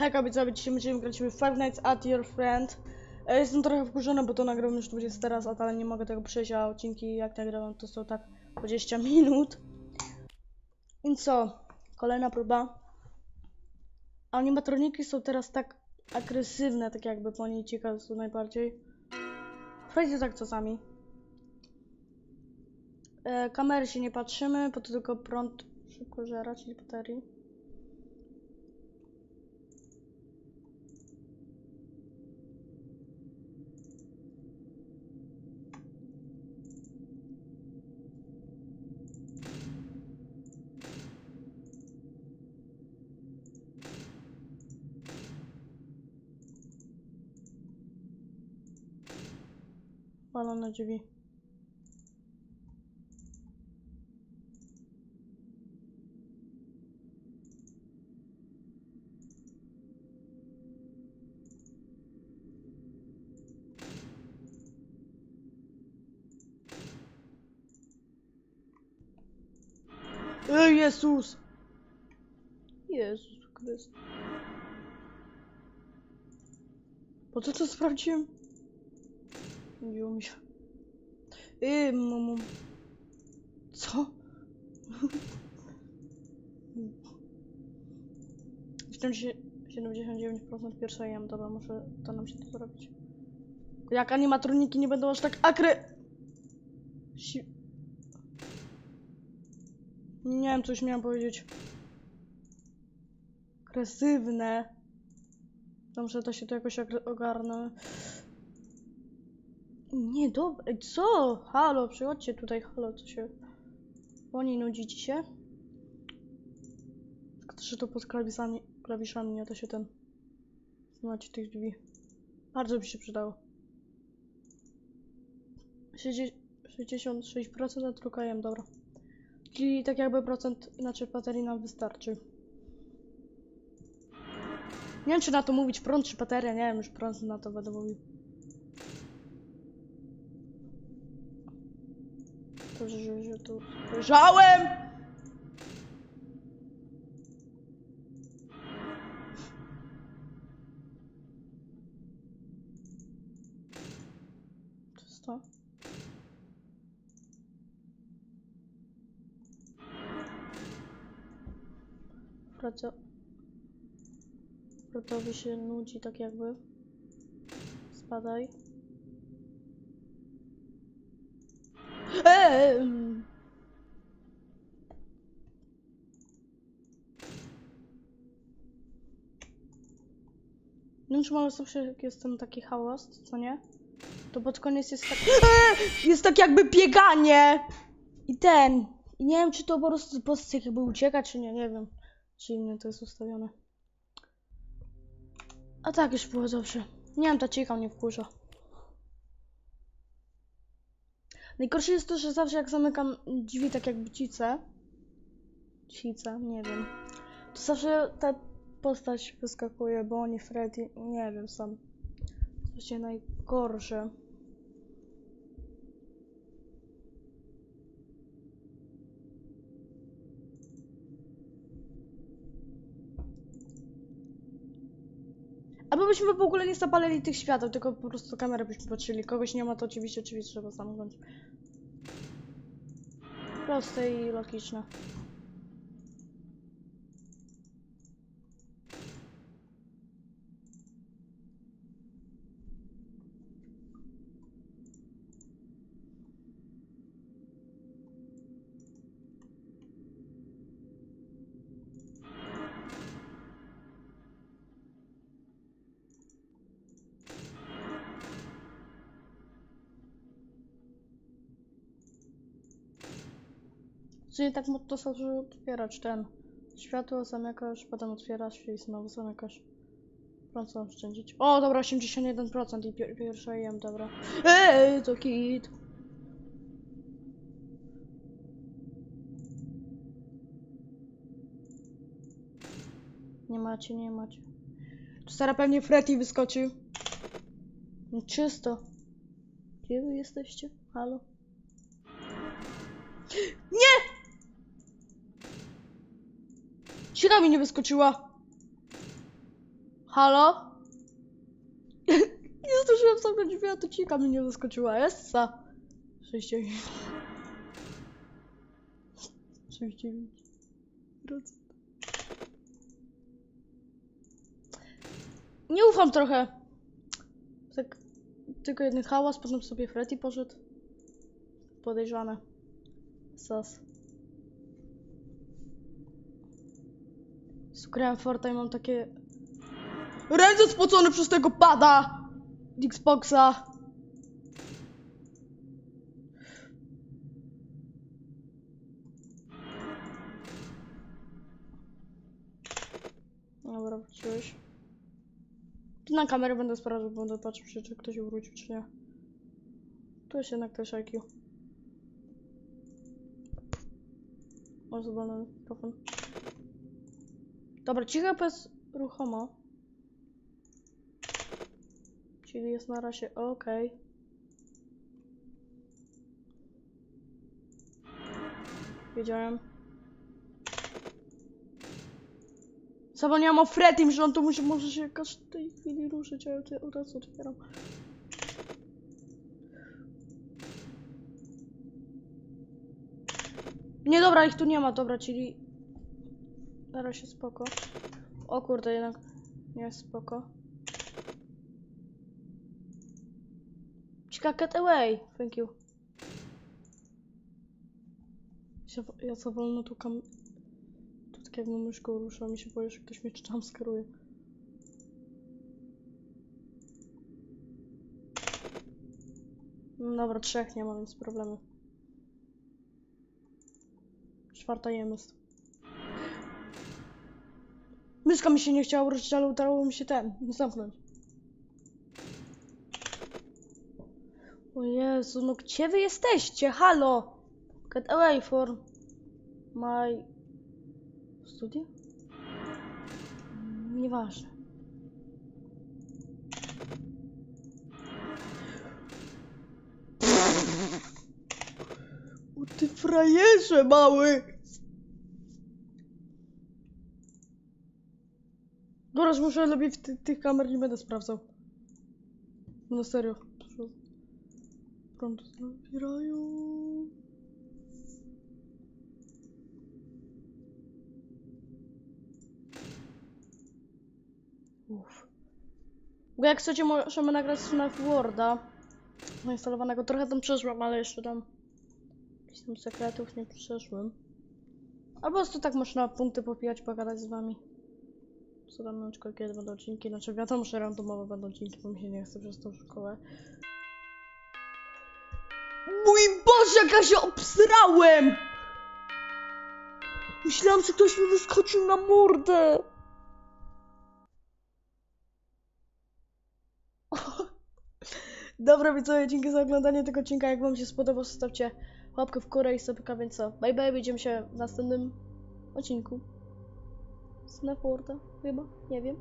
Hejka, widzowie, dzisiaj będziemy grać w Five Nights at Your Friend. E, Jestem trochę wkurzony, bo to nagrałem już 20 raz, ale nie mogę tego przejść, a odcinki jak nagrałem to są tak 20 minut. I co? Kolejna próba. Animatroniki są teraz tak agresywne, tak jakby po niej są najbardziej. Fajnie tak czasami. E, kamery się nie patrzymy, bo to tylko prąd szybko żera, czyli baterii. Walone drzwi. Ej, Jezus! Jezus Chrystus. Po co to sprawdziłem? Nie mi się. Yy, mamo. Co? Siedemdziesiąt- 79% pierwsza jem, dobra, może to nam się to zrobić. Jak animatroniki nie będą aż tak akry... Si... Nie wiem, coś miałam powiedzieć. Agresywne. Dobrze, to się to jakoś ogarnę. Nie, dobra. Co? Halo, przychodźcie tutaj. Halo, co się... Oni nudzicie się? Tylko, że to pod klawiszami, klawiszami, nie to się ten... Znacie tych drzwi. Bardzo by się przydało. 60 66% a tylko jem, dobra. Czyli tak jakby procent, inaczej baterii nam wystarczy. Nie wiem, czy na to mówić prąd czy bateria, nie wiem, już prąd na to będę mówił. Dobrze, że, że tu spojrzałem! Co jest to? Praca... Pracowi się nudzi tak jakby. Spadaj. Nie wiem, czy mamy zawsze jak jest ten taki hałas, co nie? To pod koniec jest tak... Eee! Jest tak jakby bieganie! I ten... I nie wiem, czy to po prostu po prostu jakby ucieka, czy nie, nie wiem. Czy inny to jest ustawione. A tak już było dobrze. Nie wiem, ta cicha mnie wkurza. Najgorsze jest to, że zawsze jak zamykam drzwi tak jak bucice, cice, nie wiem, to zawsze ta postać wyskakuje, bo oni Freddy, nie wiem sam. To się najgorsze. Albo byśmy w ogóle nie zapalili tych świateł, tylko po prostu kamerę byśmy patrzyli. Kogoś nie ma, to oczywiście, oczywiście trzeba zamknąć. Proste i logiczne. Czyli tak to że otwierać ten. Światło zamykasz, potem otwierasz i znowu zamykasz. Prąd oszczędzić. O, dobra, 81% i pier pierwsza jem, dobra. Ej, to kit! Nie macie, nie macie. Tu stara pewnie Freddy wyskoczył. No, Czysto. Gdzie wy jesteście? Halo? Nie! Sira mi nie wyskoczyła. Halo? nie zdążyłem zamknąć drzwi, a to cika mi nie wyskoczyła. Essa. 69. 69. Procent. Nie ufam trochę. Tak, tylko jeden hałas, potem sobie Freddy poszedł. Podejrzane. Sas. Skrałem Forta i mam takie... Ręce spocone przez tego pada! Xboxa. Dobra, wróciłeś. Na kamerę będę sprawdzał, będę patrzył, czy, czy ktoś wrócił, czy nie. Tu jest jednak też IQ. Masz zwolniony mikrofon. Dobra, cicha bez ruchomo. Czyli jest na razie okej. Wiedziałem. Zapomniałam o Fredim, że on tu musi, może się każdej chwili ruszyć, a ja tutaj od razu otwieram. Nie, dobra, ich tu nie ma, dobra, czyli... Na razie spoko. O kurde, jednak nie jest spoko. Chica, get away! Thank you. Się, ja za wolno tu kam... Tu tak jakby myszką ruszam się boję, że ktoś mnie tam skeruje. No Dobra, trzech nie ma, więc problemy. Czwarta jest. Myszka mi się nie chciała ruszyć, ale udało mi się ten, zamknąć. O Jezu, no gdzie wy jesteście? Halo! Get away for my studio? Mm, Nieważne. O ty frajerze mały! Dobra, że muszę lepiej w ty tych kamer nie będę sprawdzał. No serio. Prąd zabierają. Uff. Bo jak chcecie, możemy nagrać FNAF Worda zainstalowanego. Trochę tam przeszłam, ale jeszcze tam jakichś tam sekretów nie przeszłem. Albo po prostu tak można punkty popijać, pogadać z wami. Co przykład kiedy będą odcinki, znaczy wiadomo, że randomowe będą odcinki, bo mi się nie chce przez tą szkołę. Mój Boże, jak ja się obsrałem! Myślałam, że ktoś mi wyskoczył na mordę! Dobra widzowie, dzięki za oglądanie tego odcinka. Jak wam się spodobał, zostawcie łapkę w górę i sobie więc co. Bye bye, widzimy się w następnym odcinku. Snaporta chyba, nie wiem.